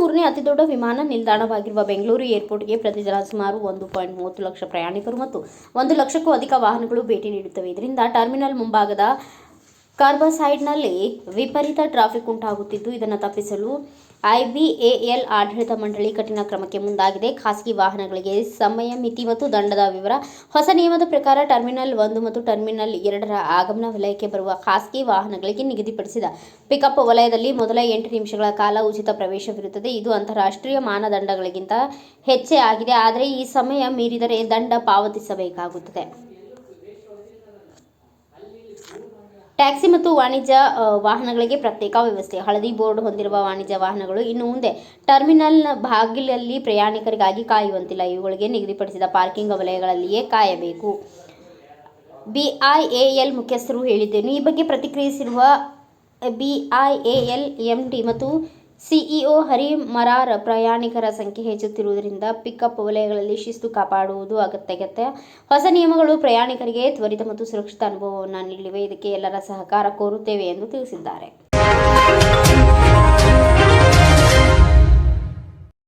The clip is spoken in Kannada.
ಮೂರನೇ ಅತಿದೊಡ್ಡ ವಿಮಾನ ನಿಲ್ದಾಣವಾಗಿರುವ ಬೆಂಗಳೂರು ಏರ್ಪೋರ್ಟ್ಗೆ ಪ್ರತಿದಿನ ಸುಮಾರು ಒಂದು ಪಾಯಿಂಟ್ ಮೂವತ್ತು ಲಕ್ಷ ಪ್ರಯಾಣಿಕರು ಮತ್ತು ಒಂದು ಲಕ್ಷಕ್ಕೂ ಅಧಿಕ ವಾಹನಗಳು ಭೇಟಿ ನೀಡುತ್ತವೆ. ಇದರಿಂದ ಟರ್ಮಿನಲ್ ಮುಂಭಾಗದ ಕಾರ್ಬಸೈಡ್ನಲ್ಲಿ ವಿಪರೀತ ಟ್ರಾಫಿಕ್ ಉಂಟಾಗುತ್ತಿದ್ದು, ಇದನ್ನು ತಪ್ಪಿಸಲು ಐಬಿಎಎಲ್ ಆಡಳಿತ ಮಂಡಳಿ ಕಠಿಣ ಕ್ರಮಕ್ಕೆ ಮುಂದಾಗಿದೆ. ಖಾಸಗಿ ವಾಹನಗಳಿಗೆ ಸಮಯ, ಮಿತಿ ಮತ್ತು ದಂಡದ ವಿವರ. ಹೊಸ ನಿಯಮದ ಪ್ರಕಾರ ಟರ್ಮಿನಲ್ ಒಂದು ಮತ್ತು ಟರ್ಮಿನಲ್ ಎರಡರ ಆಗಮನ ವಲಯಕ್ಕೆ ಬರುವ ಖಾಸಗಿ ವಾಹನಗಳಿಗೆ ನಿಗದಿಪಡಿಸಿದ ಪಿಕಪ್ ವಲಯದಲ್ಲಿ ಮೊದಲ ಎಂಟು ನಿಮಿಷಗಳ ಕಾಲ ಉಚಿತ ಪ್ರವೇಶವಿರುತ್ತದೆ. ಇದು ಅಂತಾರಾಷ್ಟ್ರೀಯ ಮಾನದಂಡಗಳಿಗಿಂತ ಹೆಚ್ಚೇ ಆಗಿದೆ. ಆದರೆ ಈ ಸಮಯ ಮೀರಿದರೆ ದಂಡ ಪಾವತಿಸಬೇಕಾಗುತ್ತದೆ. ಟ್ಯಾಕ್ಸಿ ಮತ್ತು ವಾಣಿಜ್ಯ ವಾಹನಗಳಿಗೆ ಪ್ರತ್ಯೇಕ ವ್ಯವಸ್ಥೆ. ಹಳದಿ ಬೋರ್ಡ್ ಹೊಂದಿರುವ ವಾಣಿಜ್ಯ ವಾಹನಗಳು ಇನ್ನು ಮುಂದೆ ಟರ್ಮಿನಲ್ ಬಾಗಿಲಲ್ಲಿ ಪ್ರಯಾಣಿಕರಿಗಾಗಿ ಕಾಯುವಂತಿಲ್ಲ. ಇವುಗಳಿಗೆ ನಿಗದಿಪಡಿಸಿದ ಪಾರ್ಕಿಂಗ್ ವಲಯಗಳಲ್ಲಿಯೇ ಕಾಯಬೇಕು. ಬಿಐಎಎಲ್ ಮುಖ್ಯಸ್ಥರು ಹೇಳಿದ್ದೇನೆ. ಈ ಬಗ್ಗೆ ಪ್ರತಿಕ್ರಿಯಿಸಿರುವ ಬಿಐಎಎಲ್, ಎಂಡಿ ಮತ್ತು ಸಿಇಒ ಹರಿ ಮರಾರ್ ಪ್ರಯಾಣಿಕರ ಸಂಖ್ಯೆ ಹೆಚ್ಚುತ್ತಿರುವುದರಿಂದ ಪಿಕಪ್ ವಲಯಗಳಲ್ಲಿ ಶಿಸ್ತು ಕಾಪಾಡುವುದು ಅಗತ್ಯಗತ್ಯ ಹೊಸ ನಿಯಮಗಳು ಪ್ರಯಾಣಿಕರಿಗೆ ತ್ವರಿತ ಮತ್ತು ಸುರಕ್ಷಿತ ಅನುಭವವನ್ನು ನೀಡಲಿವೆ. ಇದಕ್ಕೆ ಎಲ್ಲರ ಸಹಕಾರ ಕೋರುತ್ತೇವೆ ಎಂದು ತಿಳಿಸಿದ್ದಾರೆ.